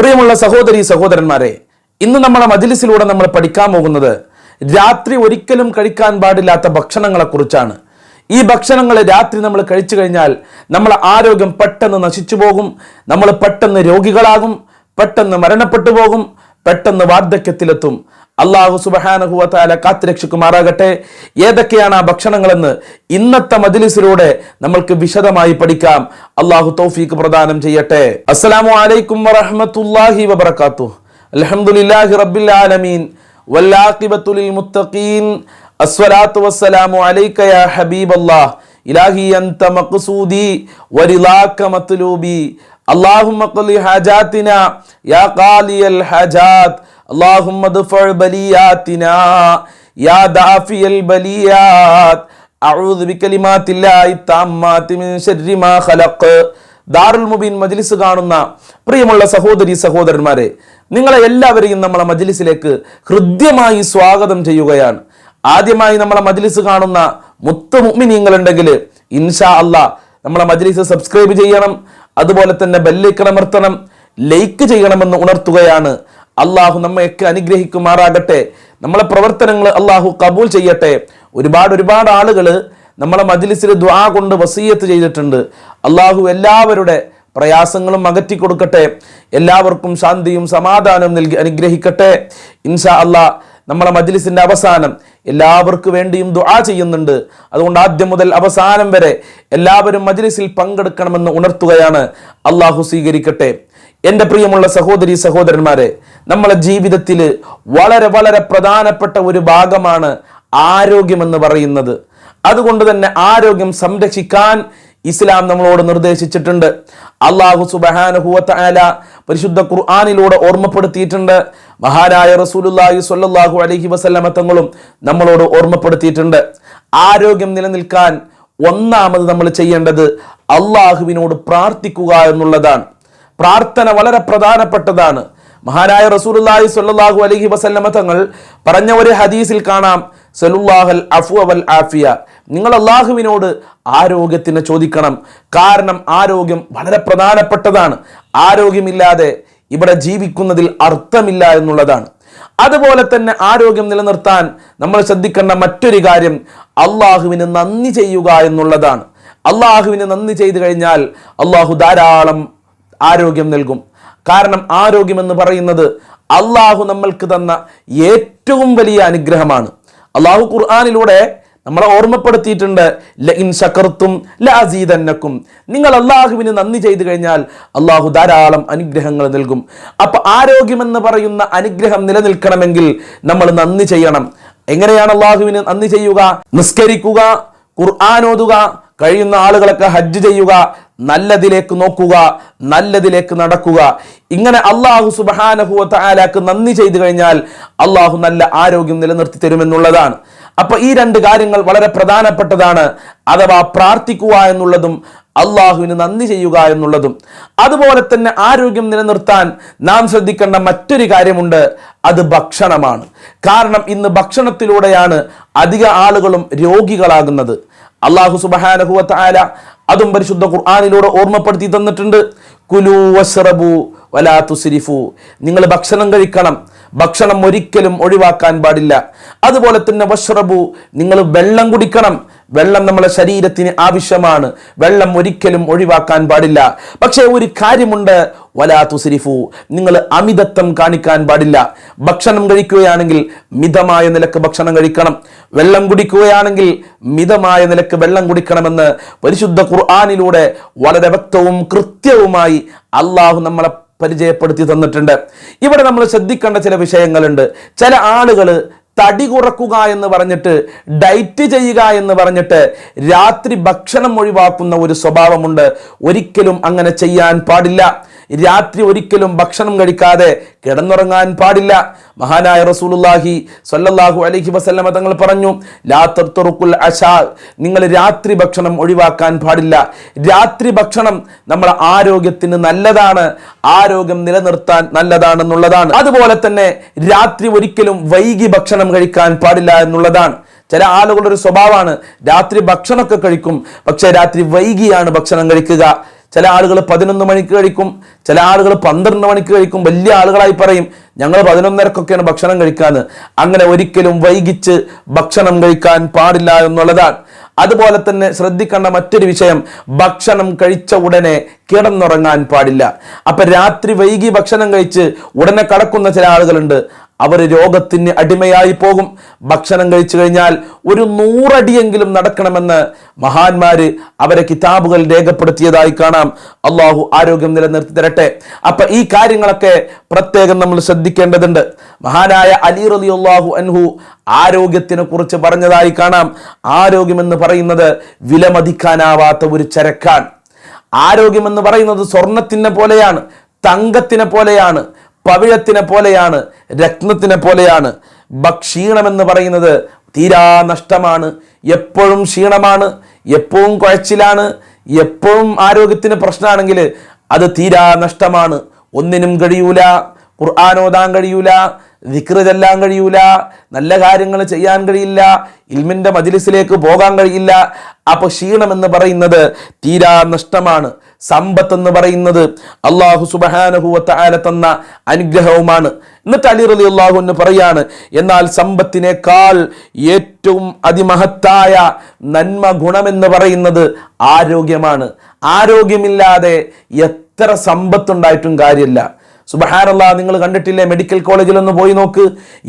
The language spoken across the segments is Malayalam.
പ്രിയമുള്ള സഹോദരി സഹോദരന്മാരെ ഇന്ന് നമ്മളെ മജിലിസിലൂടെ നമ്മൾ പഠിക്കാൻ പോകുന്നത് രാത്രി ഒരിക്കലും കഴിക്കാൻ പാടില്ലാത്ത ഭക്ഷണങ്ങളെക്കുറിച്ചാണ്. ഈ ഭക്ഷണങ്ങൾ രാത്രി നമ്മൾ കഴിച്ചു കഴിഞ്ഞാൽ നമ്മളെ ആരോഗ്യം പെട്ടെന്ന് നശിച്ചു പോകും നമ്മൾ പെട്ടെന്ന് രോഗികളാകും പെട്ടെന്ന് മരണപ്പെട്ടു പോകും പെട്ടെന്ന് വാർദ്ധക്യത്തിലെത്തും. അള്ളാഹു സുബഹാനഹുവത്താല കാത്തുരക്ഷിക്കുമാറാകട്ടെ. ഏതൊക്കെയാണ് ആ ഭക്ഷണങ്ങളെന്ന് ഇന്നത്തെ മജിലിസിലൂടെ നമ്മൾക്ക് വിശദമായി പഠിക്കാം. അള്ളാഹു തൗഫീഖ് പ്രദാനം ചെയ്യട്ടെ. അസ്സലാമു അലൈക്കും വറഹമത്തല്ലാഹി വബർക്കാത്തു അലഹമുല്ലാഹി റബ്ബിൽ ആലമീൻ. വല്ലാഖിബത്തുലിൽ മുത്തഖീൻ അസ്വലാത്തു വസ്സലാമു അലൈക യാ ഹബീബല്ലാഹ് ഇലാഹി അൻത മഖ്സൂദി വരിലാക മത്ലൂബി. അല്ലാഹുമ്മ ഖലി ഹാജാതിന യാ ഖാലിയൽ ഹാജാത്ത് اللهم ادفع بلياتنا يا دافي البليات أعوذ بكلمات الله التامات من شر ما خلق ദാറുൽ മുബീൻ മജ്ലിസ് കാണുന്ന പ്രിയമുള്ള സഹോദരി സഹോദരന്മാരെ നിങ്ങളെ എല്ലാവരെയും നമ്മളെ മജ്ലിസിലേക്ക് ഹൃദ്യമായി സ്വാഗതം ചെയ്യുകയാണ് ആദ്യമായി നമ്മളെ മജ്ലിസ് കാണുന്ന മുത്ത മുഅ്മിനീങ്ങളുണ്ടെങ്കിൽ ഇൻഷാ അല്ലാ നമ്മളെ മജ്ലിസ് സബ്സ്ക്രൈബ് ചെയ്യണം അതുപോലെ തന്നെ ബെല്ലൈക്കണമർത്തണം ലൈക്ക് ചെയ്യണമെന്ന് ഉണർത്തുകയാണ് അള്ളാഹു നമ്മയൊക്കെ അനുഗ്രഹിക്കുമാറാകട്ടെ. നമ്മളെ പ്രവർത്തനങ്ങൾ അള്ളാഹു കബൂൽ ചെയ്യട്ടെ. ഒരുപാട് ഒരുപാട് ആളുകൾ നമ്മളെ മജ്ലിസിൽ ദ്വാ കൊണ്ട് വസീയത്ത് ചെയ്തിട്ടുണ്ട്. അള്ളാഹു എല്ലാവരുടെ പ്രയാസങ്ങളും അകറ്റി കൊടുക്കട്ടെ. എല്ലാവർക്കും ശാന്തിയും സമാധാനവും നൽകി അനുഗ്രഹിക്കട്ടെ. ഇൻഷാ അള്ളാ നമ്മളെ മജ്ലിസിന്റെ അവസാനം എല്ലാവർക്കും വേണ്ടിയും ദുആ ചെയ്യുന്നുണ്ട്. അതുകൊണ്ട് ആദ്യം മുതൽ അവസാനം വരെ എല്ലാവരും മജ്ലിസിൽ പങ്കെടുക്കണമെന്ന് ഉണർത്തുകയാണ്. അള്ളാഹു സ്വീകരിക്കട്ടെ. എന്റെ പ്രിയമുള്ള സഹോദരി സഹോദരന്മാരെ നമ്മളെ ജീവിതത്തിൽ വളരെ വളരെ പ്രധാനപ്പെട്ട ഒരു ഭാഗമാണ് ആരോഗ്യമെന്ന് പറയുന്നത്. അതുകൊണ്ട് തന്നെ ആരോഗ്യം സംരക്ഷിക്കാൻ ഇസ്ലാം നമ്മളോട് നിർദ്ദേശിച്ചിട്ടുണ്ട്. അള്ളാഹു സുബഹാനുഹുവല പരിശുദ്ധ ഖുർആാനിലൂടെ ഓർമ്മപ്പെടുത്തിയിട്ടുണ്ട്. മഹാനായ റസൂലുല്ലാഹി സ്വല്ലല്ലാഹു അലഹി വസല്ലമ തങ്ങളും നമ്മളോട് ഓർമ്മപ്പെടുത്തിയിട്ടുണ്ട്. ആരോഗ്യം നിലനിൽക്കാൻ ഒന്നാമത് നമ്മൾ ചെയ്യേണ്ടത് അള്ളാഹുവിനോട് പ്രാർത്ഥിക്കുക എന്നുള്ളതാണ്. പ്രാർത്ഥന വളരെ പ്രധാനപ്പെട്ടതാണ്. മഹാനായ റസൂലുള്ളാഹി സ്വല്ലല്ലാഹു അലൈഹി വസല്ലമ തങ്ങൾ പറഞ്ഞ ഒരു ഹദീസിൽ കാണാം. സലുല്ലാഹൽ അഫു അവൽ ആഫിയ. നിങ്ങൾ അള്ളാഹുവിനോട് ആരോഗ്യത്തിന് ചോദിക്കണം. കാരണം ആരോഗ്യം വളരെ പ്രധാനപ്പെട്ടതാണ്. ആരോഗ്യമില്ലാതെ ഇവിടെ ജീവിക്കുന്നതിൽ അർത്ഥമില്ല എന്നുള്ളതാണ്. അതുപോലെ തന്നെ ആരോഗ്യം നിലനിർത്താൻ നമ്മൾ ശ്രദ്ധിക്കേണ്ട മറ്റൊരു കാര്യം അള്ളാഹുവിന് നന്ദി ചെയ്യുക എന്നുള്ളതാണ്. അള്ളാഹുവിന് നന്ദി ചെയ്തു കഴിഞ്ഞാൽ അള്ളാഹു ധാരാളം ആരോഗ്യം നൽകും. കാരണം ആരോഗ്യം എന്ന് പറയുന്നത് അള്ളാഹു നമ്മൾക്ക് തന്ന ഏറ്റവും വലിയ അനുഗ്രഹമാണ്. അള്ളാഹു ഖുർആാനിലൂടെ നമ്മളെ ഓർമ്മപ്പെടുത്തിയിട്ടുണ്ട് ല ഇൻ ശക്കർത്തും ല അസീതന്നക്കും നിങ്ങൾ അള്ളാഹുവിന് നന്ദി ചെയ്തു കഴിഞ്ഞാൽ അള്ളാഹു ധാരാളം അനുഗ്രഹങ്ങൾ നൽകും. അപ്പൊ ആരോഗ്യമെന്ന് പറയുന്ന അനുഗ്രഹം നിലനിൽക്കണമെങ്കിൽ നമ്മൾ നന്ദി ചെയ്യണം. എങ്ങനെയാണ് അള്ളാഹുവിന് നന്ദി ചെയ്യുക? നിസ്കരിക്കുക ഖുർആാനോതുക കഴിയുന്ന ആളുകളൊക്കെ ഹജ്ജ് ചെയ്യുക നല്ലതിലേക്ക് നോക്കുക നല്ലതിലേക്ക് നടക്കുക. ഇങ്ങനെ അള്ളാഹു സുബഹാനഹുവ ആലാക്ക് നന്ദി ചെയ്തു കഴിഞ്ഞാൽ അള്ളാഹു നല്ല ആരോഗ്യം നിലനിർത്തി തരുമെന്നുള്ളതാണ്. അപ്പൊ ഈ രണ്ട് കാര്യങ്ങൾ വളരെ പ്രധാനപ്പെട്ടതാണ്. അഥവാ പ്രാർത്ഥിക്കുക എന്നുള്ളതും അള്ളാഹുവിന് നന്ദി ചെയ്യുക എന്നുള്ളതും. അതുപോലെ തന്നെ ആരോഗ്യം നിലനിർത്താൻ നാം ശ്രദ്ധിക്കേണ്ട മറ്റൊരു കാര്യമുണ്ട് അത് ഭക്ഷണമാണ്. കാരണം ഇന്ന് ഭക്ഷണത്തിലൂടെയാണ് അധിക ആളുകളും രോഗികളാകുന്നത്. അള്ളാഹു സുബഹാനഹുവത്ത ആല അതും പരിശുദ്ധ ഖുർആാനിലൂടെ ഓർമ്മപ്പെടുത്തി തന്നിട്ടുണ്ട്. കുലു വസ്റബു വലാ നിങ്ങൾ ഭക്ഷണം കഴിക്കണം. ഭക്ഷണം ഒരിക്കലും ഒഴിവാക്കാൻ പാടില്ല. അതുപോലെ തന്നെ വഷ്റബു നിങ്ങൾ വെള്ളം കുടിക്കണം. വെള്ളം നമ്മളെ ശരീരത്തിന് ആവശ്യമാണ്. വെള്ളം ഒരിക്കലും ഒഴിവാക്കാൻ പാടില്ല. പക്ഷേ ഒരു കാര്യമുണ്ട്. വലാ തുസിരിഫു. നിങ്ങൾ അമിതത്വം കാണിക്കാൻ പാടില്ല. ഭക്ഷണം കഴിക്കുകയാണെങ്കിൽ മിതമായ നിലയ്ക്ക് ഭക്ഷണം കഴിക്കണം. വെള്ളം കുടിക്കുകയാണെങ്കിൽ മിതമായ നിലയ്ക്ക് വെള്ളം കുടിക്കണമെന്ന് പരിശുദ്ധ ഖുർആാനിലൂടെ വളരെ വ്യക്തവും കൃത്യവുമായി അള്ളാഹു നമ്മളെ പരിചയപ്പെടുത്തി തന്നിട്ടുണ്ട്. ഇവിടെ നമ്മൾ ശ്രദ്ധിക്കേണ്ട ചില വിഷയങ്ങളുണ്ട്. ചില ആളുകൾ തടി കുറക്കുക എന്ന് പറഞ്ഞിട്ട് ഡയറ്റ് ചെയ്യുക എന്ന് പറഞ്ഞിട്ട് രാത്രി ഭക്ഷണം ഒഴിവാക്കുന്ന ഒരു സ്വഭാവമുണ്ട്. ഒരിക്കലും അങ്ങനെ ചെയ്യാൻ പാടില്ല. രാത്രി ഒരിക്കലും ഭക്ഷണം കഴിക്കാതെ കിടന്നുറങ്ങാൻ പാടില്ല. മഹാനായ റസൂലുല്ലാഹി സ്വല്ലല്ലാഹു അലൈഹി വസല്ലമ തങ്ങൾ പറഞ്ഞു ലാ തർത്തുറുക്കുൽ അശാ. നിങ്ങൾ രാത്രി ഭക്ഷണം ഒഴിവാക്കാൻ പാടില്ല. രാത്രി ഭക്ഷണം നമ്മുടെ ആരോഗ്യത്തിന് നല്ലതാണ് ആരോഗ്യം നിലനിർത്താൻ നല്ലതാണെന്നുള്ളതാണ്. അതുപോലെ തന്നെ രാത്രി ഒരിക്കലും വൈകി ഭക്ഷണം കഴിക്കാൻ പാടില്ല എന്നുള്ളതാണ്. ചില ആളുകളുടെ ഒരു സ്വഭാവമാണ് രാത്രി ഭക്ഷണമൊക്കെ കഴിക്കും പക്ഷേ രാത്രി വൈകിയാണ് ഭക്ഷണം കഴിക്കുക. ചില ആളുകൾ പതിനൊന്ന് മണിക്ക് കഴിക്കും ചില ആളുകൾ പന്ത്രണ്ട് മണിക്ക് കഴിക്കും വലിയ ആളുകളായി പറയും ഞങ്ങൾ പതിനൊന്നരക്കൊക്കെയാണ് ഭക്ഷണം കഴിക്കാന്ന്. അങ്ങനെ ഒരിക്കലും വൈകിച്ച് ഭക്ഷണം കഴിക്കാൻ പാടില്ല എന്നുള്ളതാണ്. അതുപോലെ തന്നെ ശ്രദ്ധിക്കേണ്ട മറ്റൊരു വിഷയം ഭക്ഷണം കഴിച്ച ഉടനെ കിടന്നുറങ്ങാൻ പാടില്ല. അപ്പൊ രാത്രി വൈകി ഭക്ഷണം കഴിച്ച് ഉടനെ കടക്കുന്ന ചില ആളുകളുണ്ട്. അവർ രോഗത്തിന് അടിമയായി പോകും. ഭക്ഷണം കഴിച്ചു കഴിഞ്ഞാൽ ഒരു നൂറടിയെങ്കിലും നടക്കണമെന്ന് മഹാന്മാര് അവരെ കിതാബുകൾ രേഖപ്പെടുത്തിയതായി കാണാം. അള്ളാഹു ആരോഗ്യം നിലനിർത്തി തരട്ടെ. അപ്പൊ ഈ കാര്യങ്ങളൊക്കെ പ്രത്യേകം നമ്മൾ ശ്രദ്ധിക്കേണ്ടതുണ്ട്. മഹാനായ അലി റലി അള്ളാഹു അൻഹു ആരോഗ്യത്തിനെ കുറിച്ച് പറഞ്ഞതായി കാണാം. ആരോഗ്യമെന്ന് പറയുന്നത് വിലമതിക്കാനാവാത്ത ഒരു ചരക്കാണ്. ആരോഗ്യമെന്ന് പറയുന്നത് സ്വർണത്തിനെ പോലെയാണ് തങ്കത്തിനെ പോലെയാണ് പവിഴത്തിനെ പോലെയാണ് രത്നത്തിനെ പോലെയാണ്. ക്ഷീണമെന്ന് പറയുന്നത് തീരാ നഷ്ടമാണ്. എപ്പോഴും ക്ഷീണമാണ് എപ്പോഴും കുഴച്ചിലാണ് എപ്പോഴും ആരോഗ്യത്തിന് പ്രശ്നമാണെങ്കിൽ അത് തീരാ നഷ്ടമാണ്. ഒന്നിനും കഴിയൂല ഖുർആാനോദാൻ കഴിയൂല വിക്ര കഴിയൂല നല്ല കാര്യങ്ങൾ ചെയ്യാൻ കഴിയില്ല ഇൽമിന്റെ മജിലിസിലേക്ക് പോകാൻ കഴിയില്ല. അപ്പോൾ ക്ഷീണം എന്ന് പറയുന്നത് തീരാ നഷ്ടമാണ്. സമ്പത്ത് എന്ന് പറയുന്നത് അള്ളാഹു സുബഹാനഹുവത്ത ആല തന്ന അനുഗ്രഹവുമാണ്. എന്നിട്ട് അലി റലി അള്ളാഹു എന്ന് പറയാണ് എന്നാൽ സമ്പത്തിനേക്കാൾ ഏറ്റവും അതിമഹത്തായ നന്മ ഗുണമെന്ന് പറയുന്നത് ആരോഗ്യമാണ്. ആരോഗ്യമില്ലാതെ എത്ര സമ്പത്തുണ്ടായിട്ടും കാര്യമില്ല സുബഹാനല്ല നിങ്ങൾ കണ്ടിട്ടില്ലേ? മെഡിക്കൽ കോളേജിൽ ഒന്ന് പോയി നോക്ക്.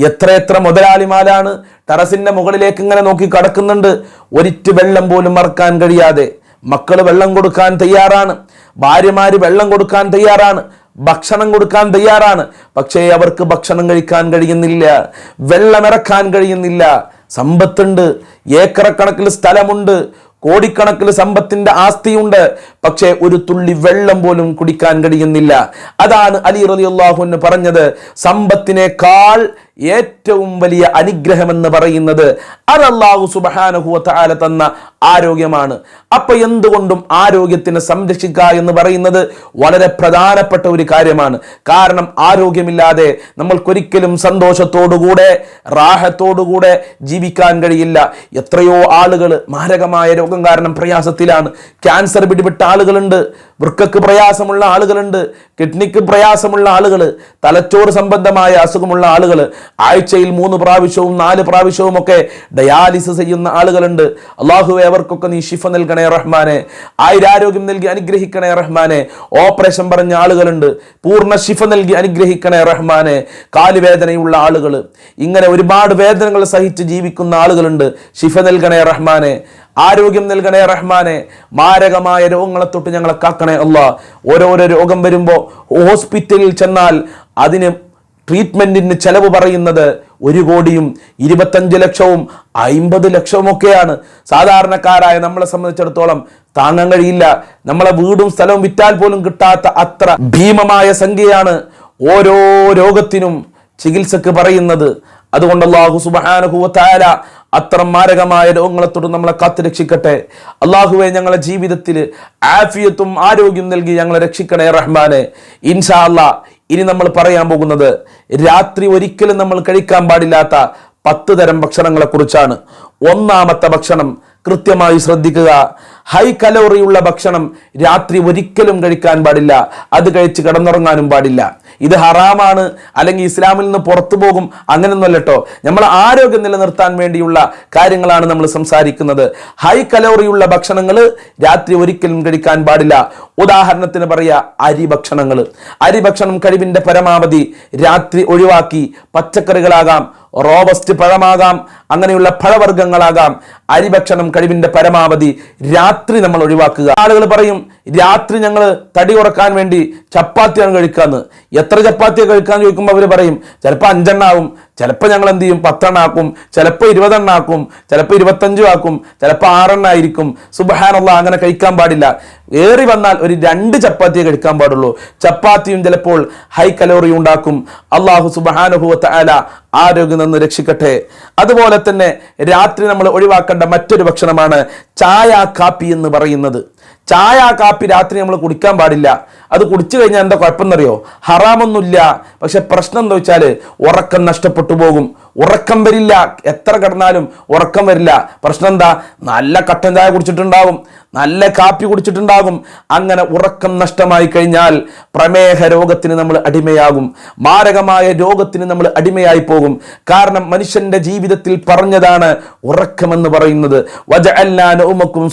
എത്ര എത്ര മുതലാളിമാരാണ്. ടെറസിന്റെ മുകളിലേക്ക് ഇങ്ങനെ നോക്കി കടക്കുന്നുണ്ട്. ഒരിറ്റ് വെള്ളം പോലും മറക്കാൻ കഴിയാതെ. മക്കൾ വെള്ളം കൊടുക്കാൻ തയ്യാറാണ്. ഭാര്യമാർ വെള്ളം കൊടുക്കാൻ തയ്യാറാണ്. ഭക്ഷണം കൊടുക്കാൻ തയ്യാറാണ്. പക്ഷേ അവർക്ക് ഭക്ഷണം കഴിക്കാൻ കഴിയുന്നില്ല. വെള്ളമിറക്കാൻ കഴിയുന്നില്ല. സമ്പത്തുണ്ട്. ഏക്കറക്കണക്കിൽ സ്ഥലമുണ്ട്. കോടിക്കണക്കിൽ സമ്പത്തിന്റെ ആസ്തിയുണ്ട്. പക്ഷേ ഒരു തുള്ളി വെള്ളം പോലും കുടിക്കാൻ കഴിയുന്നില്ല. അതാണ് അലി റലി അള്ളാഹുന്ന് പറഞ്ഞത്. സമ്പത്തിനേക്കാൾ ഏറ്റവും വലിയ അനുഗ്രഹമെന്ന് പറയുന്നത് അത് അള്ളാഹു സുബാനുഹുല തന്ന ആരോഗ്യമാണ്. അപ്പൊ എന്തുകൊണ്ടും ആരോഗ്യത്തിനെ സംരക്ഷിക്കുക എന്ന് പറയുന്നത് വളരെ പ്രധാനപ്പെട്ട ഒരു കാര്യമാണ്. കാരണം ആരോഗ്യമില്ലാതെ നമ്മൾക്കൊരിക്കലും സന്തോഷത്തോടുകൂടെ റാഹത്തോടുകൂടെ ജീവിക്കാൻ കഴിയില്ല. എത്രയോ ആളുകൾ മാരകമായ രോഗം കാരണം പ്രയാസത്തിലാണ്. ക്യാൻസർ പിടിപെട്ട ആളുകളുണ്ട് വൃക്കക്ക് പ്രയാസമുള്ള ആളുകളുണ്ട് കിഡ്നിക്ക് പ്രയാസമുള്ള ആളുകൾ തലച്ചോറ് സംബന്ധമായ അസുഖമുള്ള ആളുകൾ ആഴ്ചയിൽ മൂന്ന് പ്രാവശ്യവും നാല് പ്രാവശ്യവും ഒക്കെ ഡയാലിസിസ് ചെയ്യുന്ന ആളുകളുണ്ട്. അള്ളാഹുവെ അവർക്കൊക്കെ നീ ഷിഫ നൽകണേ റഹ്മാനെ. ആയിരാരോഗ്യം നൽകി അനുഗ്രഹിക്കണേ റഹ്മാനെ. ഓപ്പറേഷൻ പറഞ്ഞ ആളുകളുണ്ട്. പൂർണ ഷിഫ നൽകി അനുഗ്രഹിക്കണേ റഹ്മാനെ. കാലുവേദനയുള്ള ആളുകൾ ഇങ്ങനെ ഒരുപാട് വേദനകൾ സഹിച്ച് ജീവിക്കുന്ന ആളുകളുണ്ട്. ഷിഫ നൽകണേ റഹ്മാനെ. ആരോഗ്യം നൽകണേ റഹ്മാനെ. മാരകമായ രോഗങ്ങളെ തൊട്ട് ഞങ്ങളെ കാക്കണേ അല്ല ഓരോരോ രോഗം വരുമ്പോൾ ഹോസ്പിറ്റലിൽ ചെന്നാൽ അതിന് ട്രീറ്റ്മെന്റിന് ചിലവ് പറയുന്നത് ഒരു കോടിയും ഇരുപത്തഞ്ച് ലക്ഷവും അയിമ്പത് ലക്ഷവും ഒക്കെയാണ് സാധാരണക്കാരായ നമ്മളെ സംബന്ധിച്ചിടത്തോളം താങ്ങാൻ കഴിയില്ല. നമ്മളെ വീടും സ്ഥലവും വിറ്റാൽ പോലും കിട്ടാത്ത അത്ര ഭീമമായ സംഖ്യയാണ് ഓരോ രോഗത്തിനും ചികിത്സക്ക് പറയുന്നത്. അതുകൊണ്ട് അള്ളാഹു സുബാനുഭൂവത്തായ അത്ര മാരകമായ രോഗങ്ങളെ തൊട്ട് നമ്മളെ കാത്തുരക്ഷിക്കട്ടെ അള്ളാഹുവെ ഞങ്ങളുടെ ജീവിതത്തിൽ ആഫിയത്തും ആരോഗ്യം നൽകി ഞങ്ങളെ രക്ഷിക്കണേ റഹ്മാനെ. ഇൻഷാ അല്ലാ ഇനി നമ്മൾ പറയാൻ പോകുന്നത് രാത്രി ഒരിക്കലും നമ്മൾ കഴിക്കാൻ പാടില്ലാത്ത പത്ത് തരം ഭക്ഷണങ്ങളെക്കുറിച്ചാണ്. ഒന്നാമത്തെ ഭക്ഷണം കൃത്യമായി ശ്രദ്ധിക്കുക. ഹൈ കലോറിയുള്ള ഭക്ഷണം രാത്രി ഒരിക്കലും കഴിക്കാൻ പാടില്ല. അത് കഴിച്ച് കിടന്നുറങ്ങാനും പാടില്ല. ഇത് ഹറാമാണ്. അല്ലെങ്കിൽ ഇസ്ലാമിൽ നിന്ന് പുറത്തു പോകും. അങ്ങനെയൊന്നുമല്ല കേട്ടോ നമ്മൾ ആരോഗ്യം നിലനിർത്താൻ വേണ്ടിയുള്ള കാര്യങ്ങളാണ് നമ്മൾ സംസാരിക്കുന്നത്. ഹൈ കലോറിയുള്ള ഭക്ഷണങ്ങൾ രാത്രി ഒരിക്കലും കഴിക്കാൻ പാടില്ല. ഉദാഹരണത്തിന് പറയാ അരി ഭക്ഷണങ്ങൾ അരി ഭക്ഷണം കഴിവിന്റെ പരമാവധി രാത്രി ഒഴിവാക്കി പച്ചക്കറികളാകാം റോബസ്റ്റ് പഴമാകാം അങ്ങനെയുള്ള പഴവർഗങ്ങളാകാം. അരി ഭക്ഷണം കഴിവിന്റെ പരമാവധി രാത്രി നമ്മൾ ഒഴിവാക്കുക. ആളുകൾ പറയും രാത്രി ഞങ്ങൾ തടി കുറയ്ക്കാൻ വേണ്ടി ചപ്പാത്തിയാണ് കഴിക്കാന്ന്. എത്ര ചപ്പാത്തിയാണ് കഴിക്കാൻ ചോദിക്കുമ്പോൾ അവർ പറയും ചിലപ്പോൾ അഞ്ചെണ്ണാവും ചിലപ്പോൾ ഞങ്ങൾ എന്ത് ചെയ്യും? പത്തെണ്ണാക്കും ചിലപ്പോൾ ഇരുപതെണ്ണാക്കും ചിലപ്പോൾ ഇരുപത്തഞ്ചും ആക്കും. ചിലപ്പോൾ ആറെണ്ണായിരിക്കും സുബഹാനുള്ള അങ്ങനെ കഴിക്കാൻ പാടില്ല. ഏറി വന്നാൽ ഒരു രണ്ട് ചപ്പാത്തിയെ കഴിക്കാൻ പാടുള്ളൂ. ചപ്പാത്തിയും ചിലപ്പോൾ ഹൈ കലോറി ഉണ്ടാക്കും. അള്ളാഹു സുബഹാനുഭവത്തെ ആല ആരോഗ്യം നിന്ന് രക്ഷിക്കട്ടെ. അതുപോലെ തന്നെ രാത്രി നമ്മൾ ഒഴിവാക്കേണ്ട മറ്റൊരു ഭക്ഷണമാണ് ചായ കാപ്പി എന്ന് പറയുന്നത്. ചായ കാപ്പി രാത്രി നമ്മൾ കുടിക്കാൻ പാടില്ല. അത് കുടിച്ചു കഴിഞ്ഞാൽ എന്താ കുഴപ്പമെന്നറിയോ? ഹറാമൊന്നുമില്ല. പക്ഷെ പ്രശ്നം എന്താ വെച്ചാൽ ഉറക്കം നഷ്ടപ്പെട്ടു പോകും. ഉറക്കം വരില്ല. എത്ര കിടന്നാലും ഉറക്കം വരില്ല. പ്രശ്നം എന്താ? നല്ല കട്ടൻ ചായ കുടിച്ചിട്ടുണ്ടാവും. നല്ല കാപ്പി കുടിച്ചിട്ടുണ്ടാകും. അങ്ങനെ ഉറക്കം നഷ്ടമായി കഴിഞ്ഞാൽ പ്രമേഹ രോഗത്തിന് നമ്മൾ അടിമയാകും. മാരകമായ രോഗത്തിന് നമ്മൾ അടിമയായി പോകും. കാരണം മനുഷ്യന്റെ ജീവിതത്തിൽ പറഞ്ഞതാണ് ഉറക്കമെന്ന് പറയുന്നത്. വജ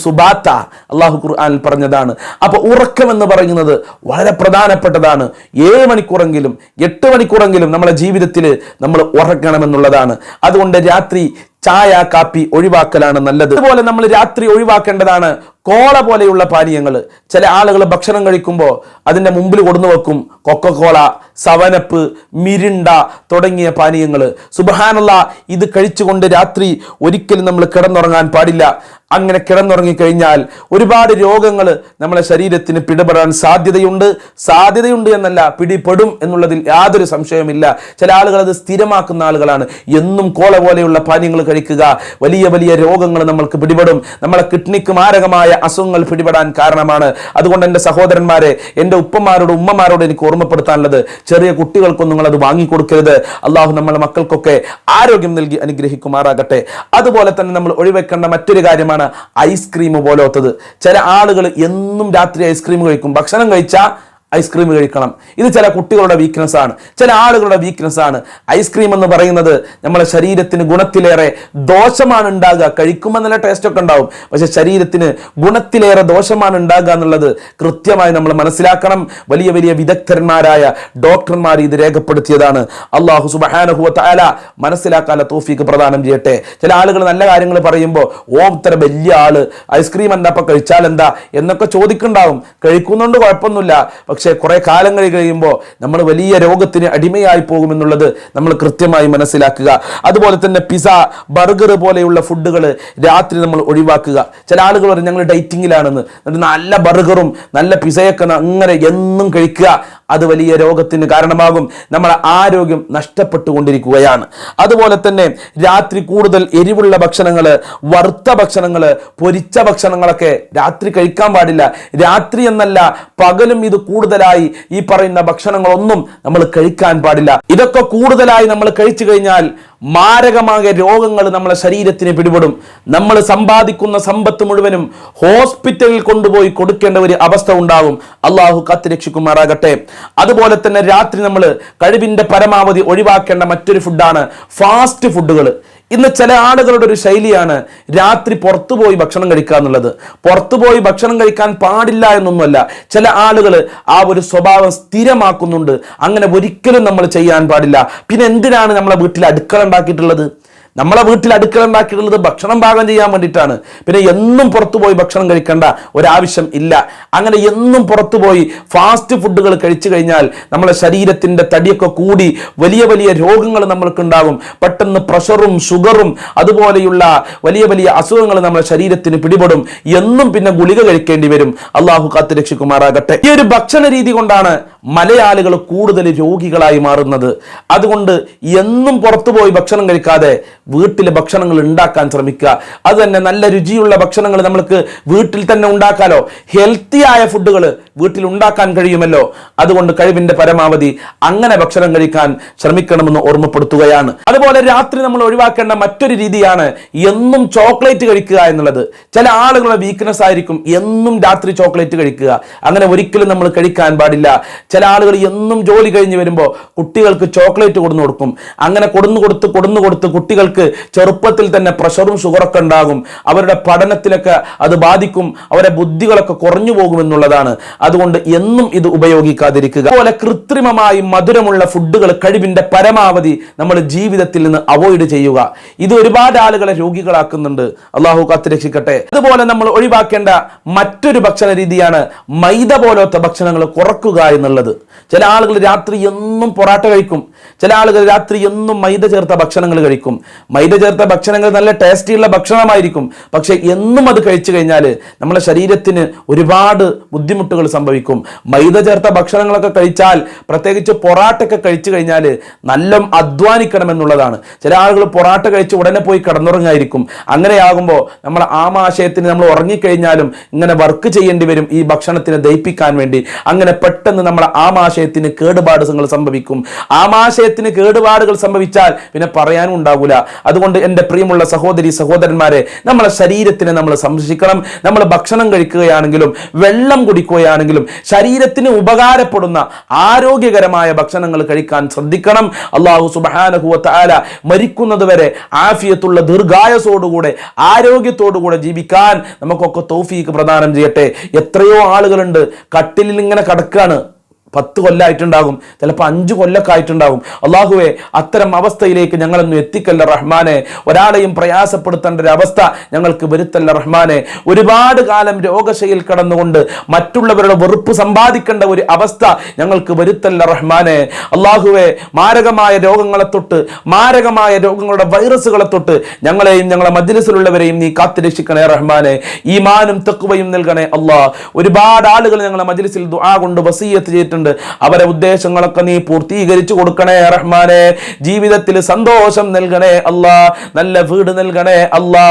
സുബാത്ത. അള്ളാഹു ഖുർആൻ പറഞ്ഞതാണ്. അപ്പൊ ഉറക്കമെന്ന് പറയുന്നത് വളരെ പ്രധാനപ്പെട്ടതാണ്. ഏഴ് മണിക്കൂറെങ്കിലും എട്ട് മണിക്കൂറെങ്കിലും നമ്മളെ ജീവിതത്തിൽ നമ്മൾ ഉറക്കണമെന്നുള്ളതാണ് അതുകൊണ്ട് രാത്രി ചായ കാപ്പി ഒഴിവാക്കലാണ് നല്ലത്. അതുപോലെ നമ്മൾ രാത്രി ഒഴിവാക്കേണ്ടതാണ്. കോള പോലെയുള്ള പാനീയങ്ങൾ. ചില ആളുകൾ ഭക്ഷണം കഴിക്കുമ്പോൾ അതിന്റെ മുമ്പിൽ കൊടുന്നു വെക്കും. കൊക്കക്കോള സവനപ്പ് മിരിണ്ട തുടങ്ങിയ പാനീയങ്ങൾ. സുബഹാനുള്ള ഇത് കഴിച്ചുകൊണ്ട് രാത്രി ഒരിക്കലും നമ്മൾ കിടന്നുറങ്ങാൻ പാടില്ല. അങ്ങനെ കിടന്നുറങ്ങിക്കഴിഞ്ഞാൽ ഒരുപാട് രോഗങ്ങൾ നമ്മളെ ശരീരത്തിന് പിടിപെടാൻ സാധ്യതയുണ്ട്. സാധ്യതയുണ്ട് എന്നല്ല പിടിപെടും എന്നുള്ളതിൽ യാതൊരു സംശയമില്ല ചില ആളുകൾ അത് സ്ഥിരമാക്കുന്ന ആളുകളാണ്. എന്നും കോള പോലെയുള്ള പാനീയങ്ങൾ കഴിക്കുക. വലിയ വലിയ രോഗങ്ങൾ നമ്മൾക്ക് പിടിപെടും. നമ്മളെ കിഡ്നിക്ക് മാരകമായ അസുഖങ്ങൾ പിടിപെടാൻ കാരണമാണ്. അതുകൊണ്ട് എന്റെ സഹോദരന്മാരെ എന്റെ ഉപ്പമാരോട് ഉമ്മമാരോട് എനിക്ക് ഓർമ്മപ്പെടുത്താനുള്ളത് ചെറിയ കുട്ടികൾക്കൊന്നും നിങ്ങൾ അത് വാങ്ങിക്കൊടുക്കരുത്. അള്ളാഹു നമ്മളെ മക്കൾക്കൊക്കെ ആരോഗ്യം നൽകി അനുഗ്രഹിക്കുമാറാകട്ടെ. അതുപോലെ തന്നെ നമ്മൾ ഒഴിവെക്കേണ്ട മറ്റൊരു കാര്യമാണ് ഐസ്ക്രീം പോലത്തത്. ചില ആളുകൾ എന്നും രാത്രി ഐസ്ക്രീം കഴിക്കും. ഭക്ഷണം കഴിച്ചാൽ ഐസ്ക്രീം കഴിക്കണം. ഇത് ചില കുട്ടികളുടെ വീക്ക്നെസ് ആണ്. ചില ആളുകളുടെ വീക്ക്നെസ് ആണ്. ഐസ്ക്രീം എന്ന് പറയുന്നത് നമ്മളെ ശരീരത്തിന് ഗുണത്തിലേറെ ദോഷമാണ് ഉണ്ടാകുക. കഴിക്കുമ്പോൾ നല്ല ടേസ്റ്റ് ഒക്കെ ഉണ്ടാവും. പക്ഷെ ശരീരത്തിന് ഗുണത്തിലേറെ ദോഷമാണ് ഉണ്ടാകുക എന്നുള്ളത് കൃത്യമായി നമ്മൾ മനസ്സിലാക്കണം. വലിയ വലിയ വിദഗ്ധന്മാരായ ഡോക്ടർമാർ ഇത് രേഖപ്പെടുത്തിയതാണ്. അള്ളാഹു സുബഹാനഹുവ താല മനസ്സിലാക്കാനുള്ള തോഫിക്ക് പ്രദാനം ചെയ്യട്ടെ. ചില ആളുകൾ നല്ല കാര്യങ്ങൾ പറയുമ്പോൾ ഓ ഇത്ര വലിയ ആൾ. ഐസ്ക്രീം എന്താ അപ്പൊ കഴിച്ചാൽ എന്താ? എന്നൊക്കെ ചോദിക്കുന്നുണ്ടാവും. കഴിക്കുന്നുണ്ട് കുഴപ്പമൊന്നുമില്ല. പക്ഷേ കുറേ കാലങ്ങൾ കഴിയുമ്പോൾ നമ്മൾ വലിയ രോഗത്തിന് അടിമയായി പോകുമെന്നുള്ളത് നമ്മൾ കൃത്യമായി മനസ്സിലാക്കുക. അതുപോലെ തന്നെ പിസ ബർഗർ പോലെയുള്ള ഫുഡുകൾ രാത്രി നമ്മൾ ഒഴിവാക്കുക. ചില ആളുകൾ പറയും ഞങ്ങൾ ഡൈറ്റിങ്ങിലാണെന്ന്. നല്ല ബർഗറും നല്ല പിസയൊക്കെ അങ്ങനെ എന്നും കഴിക്കുക. അത് വലിയ രോഗത്തിന് കാരണമാകും. നമ്മുടെ ആരോഗ്യം നഷ്ടപ്പെട്ടുകൊണ്ടിരിക്കുകയാണ്. അതുപോലെ തന്നെ രാത്രി കൂടുതൽ എരിവുള്ള ഭക്ഷണങ്ങൾ വറുത്ത ഭക്ഷണങ്ങൾ പൊരിച്ച ഭക്ഷണങ്ങളൊക്കെ രാത്രി കഴിക്കാൻ പാടില്ല. രാത്രി എന്നല്ല പകലും ഇത് കൂടുതലായി ഈ പറയുന്ന ഭക്ഷണങ്ങളൊന്നും നമ്മൾ കഴിക്കാൻ പാടില്ല. ഇതൊക്കെ കൂടുതലായി നമ്മൾ കഴിച്ചു കഴിഞ്ഞാൽ മാരകമായ രോഗങ്ങൾ നമ്മളെ ശരീരത്തിന് പിടിപെടും. നമ്മൾ സമ്പാദിക്കുന്ന സമ്പത്ത് മുഴുവനും ഹോസ്പിറ്റലിൽ കൊണ്ടുപോയി കൊടുക്കേണ്ട ഒരു അവസ്ഥ ഉണ്ടാകും. അള്ളാഹു കാത്തുരക്ഷിക്കുമാറാകട്ടെ. അതുപോലെ തന്നെ രാത്രി നമ്മൾ കഴിവിന്റെ പരമാവധി ഒഴിവാക്കേണ്ട മറ്റൊരു ഫുഡാണ് ഫാസ്റ്റ് ഫുഡുകൾ ഇന്ന് ചില ആളുകളുടെ ഒരു ശൈലിയാണ് രാത്രി പുറത്തുപോയി ഭക്ഷണം കഴിക്കുക എന്നുള്ളത്. പുറത്തുപോയി ഭക്ഷണം കഴിക്കാൻ പാടില്ല എന്നൊന്നുമല്ല. ചില ആളുകൾ ആ ഒരു സ്വഭാവം സ്ഥിരമാക്കുന്നുണ്ട്. അങ്ങനെ ഒരിക്കലും നമ്മൾ ചെയ്യാൻ പാടില്ല. പിന്നെ എന്തിനാണ് നമ്മളെ വീട്ടിൽ അടുക്കള ഉണ്ടാക്കിയിട്ടുള്ളത്? നമ്മളെ വീട്ടിൽ അടുക്കള ഉണ്ടാക്കിയിട്ടുള്ളത് ഭക്ഷണം പാകം ചെയ്യാൻ വേണ്ടിയിട്ടാണ്. പിന്നെ എന്നും പുറത്തു പോയി ഭക്ഷണം കഴിക്കേണ്ട ഒരാവശ്യം ഇല്ല. അങ്ങനെ എന്നും പുറത്തു പോയി ഫാസ്റ്റ് ഫുഡുകൾ കഴിച്ചു കഴിഞ്ഞാൽ നമ്മളെ ശരീരത്തിന്റെ തടിയൊക്കെ കൂടി വലിയ വലിയ രോഗങ്ങൾ നമ്മൾക്കുണ്ടാകും പെട്ടെന്ന് പ്രഷറും ഷുഗറും അതുപോലെയുള്ള വലിയ വലിയ അസുഖങ്ങൾ നമ്മുടെ ശരീരത്തിന് പിടിപെടും. എന്നും പിന്നെ ഗുളിക കഴിക്കേണ്ടി വരും. അള്ളാഹു കാത്തു രക്ഷിക്കുമാറാകട്ടെ. ഈ ഒരു ഭക്ഷണ രീതി കൊണ്ടാണ് മലയാളികൾ കൂടുതൽ രോഗികളായി മാറുന്നത്. അതുകൊണ്ട് എന്നും പുറത്തു പോയി ഭക്ഷണം കഴിക്കാതെ വീട്ടിൽ ഭക്ഷണങ്ങൾ ഉണ്ടാക്കാൻ ശ്രമിക്കുക. അത് തന്നെ നല്ല രുചിയുള്ള ഭക്ഷണങ്ങൾ നമ്മൾക്ക് വീട്ടിൽ തന്നെ ഉണ്ടാക്കാലോ. ഹെൽത്തിയായ ഫുഡുകൾ വീട്ടിൽ ഉണ്ടാക്കാൻ കഴിയുമല്ലോ. അതുകൊണ്ട് കഴിവിന്റെ പരമാവധി അങ്ങനെ ഭക്ഷണം കഴിക്കാൻ ശ്രമിക്കണമെന്ന് ഓർമ്മപ്പെടുത്തുകയാണ്. അതുപോലെ രാത്രി നമ്മൾ ഒഴിവാക്കേണ്ട മറ്റൊരു രീതിയാണ് എന്നും ചോക്ലേറ്റ് കഴിക്കുക എന്നുള്ളത്. ചില ആളുകളുടെ വീക്ക്നെസ് ആയിരിക്കും എന്നും രാത്രി ചോക്ലേറ്റ് കഴിക്കുക. അങ്ങനെ ഒരിക്കലും നമ്മൾ കഴിക്കാൻ പാടില്ല. ചില ആളുകൾ എന്നും ജോലി കഴിഞ്ഞ് വരുമ്പോൾ കുട്ടികൾക്ക് ചോക്ലേറ്റ് കൊടുന്നു കൊടുക്കും. അങ്ങനെ കൊടുന്നു കൊടുത്ത് കൊടുന്നു കൊടുത്ത് കുട്ടികൾക്ക് ചെറുപ്പത്തിൽ തന്നെ പ്രഷറും ഷുഗറൊക്കെ ഉണ്ടാകും. അവരുടെ പഠനത്തിലൊക്കെ അത് ബാധിക്കും. അവരുടെ ബുദ്ധികളൊക്കെ കുറഞ്ഞു പോകുമെന്നുള്ളതാണ് അതുകൊണ്ട് എന്നും ഇത് ഉപയോഗിക്കാതിരിക്കുക. അതുപോലെ കൃത്രിമമായി മധുരമുള്ള ഫുഡുകൾ കഴിവിന്റെ പരമാവധി നമ്മൾ ജീവിതത്തിൽ നിന്ന് അവോയ്ഡ് ചെയ്യുക. ഇത് ഒരുപാട് ആളുകളെ രോഗികളാക്കുന്നുണ്ട്. അള്ളാഹു കാത്തുരക്ഷിക്കട്ടെ. അതുപോലെ നമ്മൾ ഒഴിവാക്കേണ്ട മറ്റൊരു ഭക്ഷണ രീതിയാണ് മൈദ പോലത്തെ ഭക്ഷണങ്ങൾ കുറക്കുക എന്നുള്ളത്. ചില ആളുകൾ രാത്രി എന്നും പൊറാട്ട കഴിക്കും. ചില ആളുകൾ രാത്രി എന്നും മൈദ ചേർത്ത ഭക്ഷണങ്ങൾ കഴിക്കും. മൈദ ചേർത്ത ഭക്ഷണങ്ങൾ നല്ല ടേസ്റ്റിയുള്ള ഭക്ഷണമായിരിക്കും. പക്ഷെ എന്നും അത് കഴിച്ചു കഴിഞ്ഞാൽ നമ്മുടെ ശരീരത്തിന് ഒരുപാട് ബുദ്ധിമുട്ടുകൾ സംഭവിക്കും. മൈദ ചേർത്ത ഭക്ഷണങ്ങളൊക്കെ കഴിച്ചാൽ പ്രത്യേകിച്ച് പൊറാട്ടൊക്കെ കഴിച്ചു കഴിഞ്ഞാൽ നല്ല അധ്വാനിക്കണം എന്നുള്ളതാണ് ചില ആളുകൾ പൊറാട്ട കഴിച്ച് ഉടനെ പോയി കിടന്നുറങ്ങായിരിക്കും. അങ്ങനെയാകുമ്പോൾ നമ്മൾ ആമാശയത്തിന് നമ്മൾ ഉറങ്ങിക്കഴിഞ്ഞാലും ഇങ്ങനെ വർക്ക് ചെയ്യേണ്ടി വരും ഈ ഭക്ഷണത്തിനെ ദഹിപ്പിക്കാൻ വേണ്ടി. അങ്ങനെ പെട്ടെന്ന് നമ്മുടെ ആമാശയത്തിന് കേടുപാടുകൾ സംഭവിക്കും. ആമാശയത്തിന് കേടുപാടുകൾ സംഭവിച്ചാൽ പിന്നെ പറയാനും ഉണ്ടാകൂല അതുകൊണ്ട് എന്റെ പ്രിയമുള്ള സഹോദരി സഹോദരന്മാരെ നമ്മളെ ശരീരത്തിനെ നമ്മൾ സംരക്ഷിക്കണം. നമ്മൾ ഭക്ഷണം കഴിക്കുകയാണെങ്കിലും വെള്ളം കുടിക്കുകയാണെങ്കിലും ശരീരത്തിന് ഉപകാരപ്പെടുന്ന ആരോഗ്യകരമായ ഭക്ഷണങ്ങൾ കഴിക്കാൻ ശ്രദ്ധിക്കണം. അള്ളാഹു സുബാനഹുവ താല മരിക്കുന്നത് വരെ ആഫിയത്തുള്ള ദീർഘായസോടുകൂടെ ആരോഗ്യത്തോടുകൂടെ ജീവിക്കാൻ നമുക്കൊക്കെ തൗഫീക്ക് പ്രദാനം ചെയ്യട്ടെ. എത്രയോ ആളുകളുണ്ട് കട്ടിലിൽ ഇങ്ങനെ കിടക്കുകയാണ് പത്ത് കൊല്ലമായിട്ടുണ്ടാകും ചിലപ്പോൾ അഞ്ച് കൊല്ലൊക്കെ ആയിട്ടുണ്ടാകും അള്ളാഹുവെ അത്തരം അവസ്ഥയിലേക്ക് ഞങ്ങളൊന്നും എത്തിക്കല്ല റഹ്മാനെ. ഒരാളെയും പ്രയാസപ്പെടുത്തേണ്ട ഒരു അവസ്ഥ ഞങ്ങൾക്ക് വരുത്തല്ല റഹ്മാനെ. ഒരുപാട് കാലം രോഗശയിൽ കടന്നുകൊണ്ട് മറ്റുള്ളവരുടെ വെറുപ്പ് സമ്പാദിക്കേണ്ട ഒരു അവസ്ഥ ഞങ്ങൾക്ക് വരുത്തല്ല റഹ്മാനെ. അള്ളാഹുവെ മാരകമായ രോഗങ്ങളെ തൊട്ട് മാരകമായ രോഗങ്ങളുടെ വൈറസുകളെ തൊട്ട് ഞങ്ങളെയും ഞങ്ങളെ മജ്ലിസിലുള്ളവരെയും നീ കാത്തുരക്ഷിക്കണേ റഹ്മാനെ. ഈമാനും തെക്കുവയും നൽകണേ അള്ളാഹ്. ഒരുപാട് ആളുകൾ ഞങ്ങളെ മജ്ലിസിൽ ദുആ കൊണ്ട് വസീയത്ത് ചെയ്തിട്ടുണ്ട്. അവരെ ഉദ്ദേശങ്ങളൊക്കെ നീ പൂർത്തീകരിച്ചു കൊടുക്കണേ റഹ്മാനെ. ജീവിതത്തിൽ സന്തോഷം നൽകണേ അല്ലാ. നല്ല വീട് നൽകണേ അല്ലാ.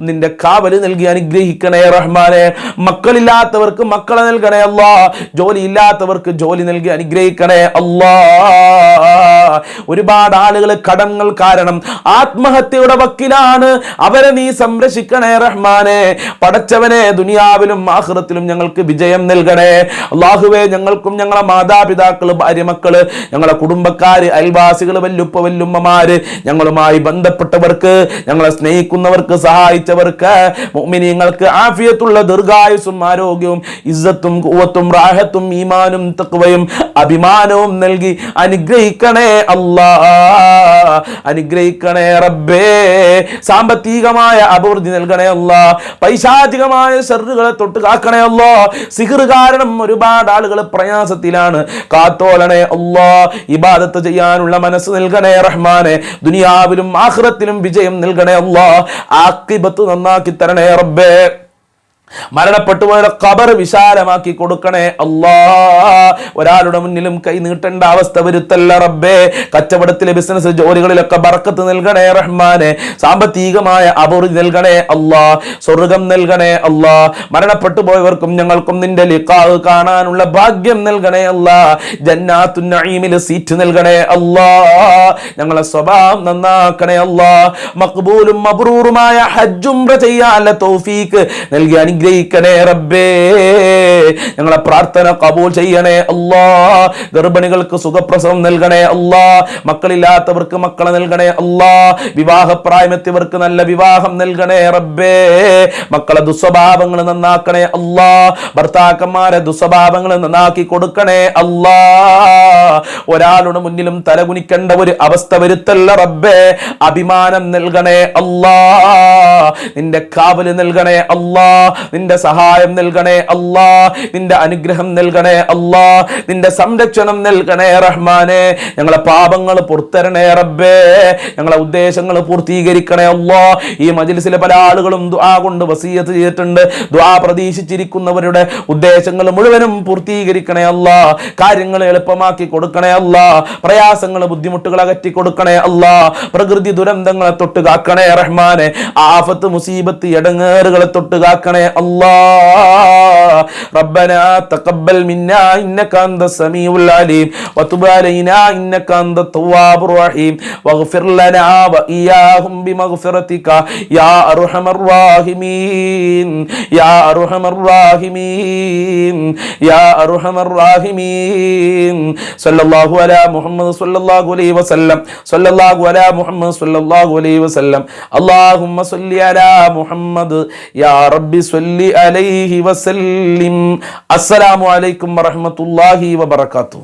നിന്റെ കാവൽ നൽകി അനുഗ്രഹിക്കണേ റഹ്മാനെ. മക്കളില്ലാത്തവർക്ക് മക്കളെ നൽകണേ അല്ലാ. ജോലി ഇല്ലാത്തവർക്ക് ജോലി നൽകി അനുഗ്രഹിക്കണേ അല്ലാ. ഒരുപാട് ആളുകൾ കടങ്ങൾ കാരണം ആത്മഹത്യയുടെ വക്കിലാണ്. അവരെ നീ സംരക്ഷിക്കണേ റഹ്മാനെ. പടച്ചവനെ ദുനിയാവിലും ആഹ്റത്തിലും ഞങ്ങൾക്ക് വിജയം നൽകണേ. അള്ളാഹുവെ ഞങ്ങൾക്കും ഞങ്ങളെ ഭാര്യ ഭാര്യമക്കൾ ഞങ്ങളെ കുടുംബക്കാര് അയൽവാസികൾ വല്ലുപ്പ വല്ലുമ്മമാര് ഞങ്ങളുമായി ബന്ധപ്പെട്ടവർക്ക് ഞങ്ങളെ സ്നേഹിക്കുന്നവർക്ക് സഹായിച്ചവർക്ക് മോമിനിയങ്ങൾക്ക് ആഫിയത്തുള്ള ദീർഘായുസും ആരോഗ്യവും ഇസ്സത്തും കൂവത്തും റാഹത്തും ഈമാനും തക്വയും അഭിമാനവും നൽകി അനുഗ്രഹിക്കണേ അല്ലാ അനുഗ്രഹിക്കണേ റബ്ബേ. സാമ്പത്തികമായ അഭിവൃദ്ധി നൽകണേ അല്ല പൈശാചികമായ ഷെറുകളെ തൊട്ട് കാക്കണേ അല്ലോ സിഹിർ കാരണം ഒരുപാട് ആളുകൾ പ്രയാസത്തിലാണ്. കാത്തോളണേ അല്ലോ ഇബാദത്ത് ചെയ്യാനുള്ള മനസ്സ് നൽകണേ റഹ്മാനെ. ദുനിയാവിലും ആഹ്റത്തിലും വിജയം നൽകണേ അല്ലോ ആക്കിബത്ത് നന്നാക്കി തരണേ റബ്ബേ. മരണപ്പെട്ടു പോയ ഖബർ വിശാലമാക്കി കൊടുക്കണേ അല്ലാ ഒരാളുടെ മുന്നിലും കൈ നീട്ടേണ്ട അവസ്ഥ വരുത്തല്ല റബ്ബേ. കച്ചവടത്തിലെ ബിസിനസ് ജോലികളിലൊക്കെ ബർക്കത്ത് നൽകണേ റഹ്മാനെ. സാമ്പത്തികമായ അഭിവൃദ്ധി നൽകണേ അല്ലാ സ്വർഗം നൽകണേ അല്ലാ മരണപ്പെട്ടു പോയവർക്കും ഞങ്ങൾക്കും നിന്റെ ലിക്കാവ് കാണാനുള്ള ഭാഗ്യം നൽകണേ അല്ലാ ജന്നാത്തു നഈമിൽ സീറ്റ് നൽകണേ അല്ലാ ഞങ്ങളെ സ്വഭാവം നന്നാക്കണേ അല്ലാ മഖ്ബൂലും മബ്രൂറുമായ ഹജ്ജും ചെയ്യാനുള്ള തൗഫീക്ക് നൽകി അനുഗ്രഹിക്കണേ റബ്ബേ. ഞങ്ങളെ പ്രാർത്ഥന കബൂൽ ചെയ്യണേ അല്ലാ. ഗർഭിണികൾക്ക് സുഖപ്രസവം നൽകണേ അല്ലാ. മക്കളില്ലാത്തവർക്ക് മക്കളെ നൽകണേ അല്ലാ. വിവാഹപ്രായമെത്തിയവർക്ക് നല്ല വിവാഹം നൽകണേ റബ്ബേ. മക്കളെ ദുസ്വഭാവങ്ങൾ നന്നാക്കണേ അല്ലാ. ഭർത്താക്കന്മാരെ ദുസ്വഭാവങ്ങൾ നന്നാക്കി കൊടുക്കണേ അല്ലാ. ഒരാളുടെ മുന്നിലും തലകുനിക്കേണ്ട ഒരു അവസ്ഥ വരുത്തല്ല റബ്ബേ. അഭിമാനം നൽകണേ അല്ലാ. നിന്റെ കാവൽ നൽകണേ അല്ലാ. നിന്റെ സഹായം നൽകണേ അല്ലാ നിന്റെ അനുഗ്രഹം നൽകണേ അല്ലാ നിന്റെ സംരക്ഷണം നൽകണേ റഹ്മാനെ. ഞങ്ങളെ പാപങ്ങൾ പുറത്തരണേ റബ്ബേ. ഞങ്ങളെ ഉദ്ദേശങ്ങൾ പൂർത്തീകരിക്കണേ അല്ലാ. ഈ മജിലിസിലെ പല ആളുകളും ദുആ കൊണ്ട് വസീയത്ത് ചെയ്തിട്ടുണ്ട്. ദുആ പ്രതീക്ഷിച്ചിരിക്കുന്നവരുടെ ഉദ്ദേശങ്ങൾ മുഴുവനും പൂർത്തീകരിക്കണേ അല്ലാ. കാര്യങ്ങൾ എളുപ്പമാക്കി കൊടുക്കണേ അല്ലാ. പ്രയാസങ്ങൾ ബുദ്ധിമുട്ടുകൾ അകറ്റി കൊടുക്കണേ അല്ലാ. പ്രകൃതി ദുരന്തങ്ങളെ തൊട്ട് കാക്കണേ റഹ്മാനെ. ആഫത്ത് മുസീബത്ത് ഇടങ്ങേറുകളെ തൊട്ട് കാക്കണേ الله ربنا تقبل منا انك انت السميع العليم وتب علينا انك انت التواب الرحيم واغفر لنا واياهم بمغفرتك يا ارحم الراحمين يا ارحم الراحمين يا ارحم الراحمين صلى الله على محمد صلى الله عليه وسلم صلى الله على محمد صلى الله عليه وسلم اللهم صل على محمد يا ربي صل അലൈഹി വസല്ലിം. അസ്സലാമു അലൈക്കും വറഹമത്തല്ലാഹി വബർക്കാത്തു